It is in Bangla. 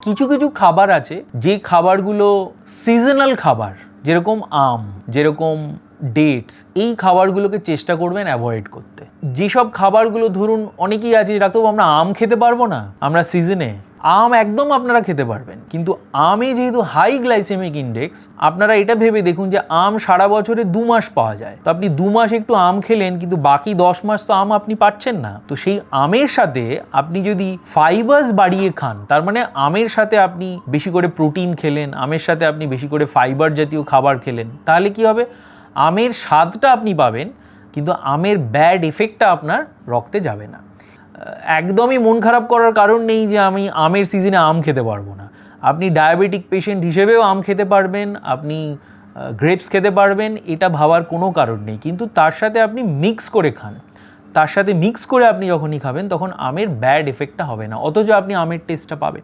কিছু কিছু খাবার আছে যে খাবারগুলো সিজনাল খাবার যেরকম আম যেরকম ডেটস এই খাবারগুলোকে চেষ্টা করবেন অ্যাভয়েড করতে। যেসব খাবারগুলো ধরুন, অনেকেই আছে ডাক্তারবাবু, আমরা আম খেতে পারব না, আমরা সিজনে আম একদম আপনারা খেতে পারবেন, কিন্তু আমে যেহেতু হাই গ্লাইসেমিক ইন্ডেক্স আপনারা এটা ভেবে দেখুন যে আম সারা বছরে দু মাস পাওয়া যায়। তো আপনি দু মাস একটু আম খেলেন, কিন্তু বাকি দশ মাস তো আম আপনি পাচ্ছেন না। তো সেই আমের সাথে আপনি যদি ফাইবার্স বাড়িয়ে খান, তার মানে আমের সাথে আপনি বেশি করে প্রোটিন খেলেন, আমের সাথে আপনি বেশি করে ফাইবার জাতীয় খাবার খেলেন, তাহলে কি হবে? আমের স্বাদটা আপনি পাবেন, কিন্তু আমের ব্যাড এফেক্টটা আপনার রক্তে যাবে না। একদমই মন খারাপ করার কারণ নেই যে আমি আমের সিজনে আম খেতে পারব না। আপনি ডায়াবেটিক পেশেন্ট হিসেবেও আম খেতে পারবেন, আপনি গ্রেপস খেতে পারবেন, এটা ভাবার কোনো কারণ নেই। কিন্তু তার সাথে আপনি মিক্স করে খান। তার সাথে মিক্স করে আপনি যখনই খাবেন, তখন আমের ব্যাড এফেক্টটা হবে না। অথচ আপনি আমের টেস্টটা পাবেন।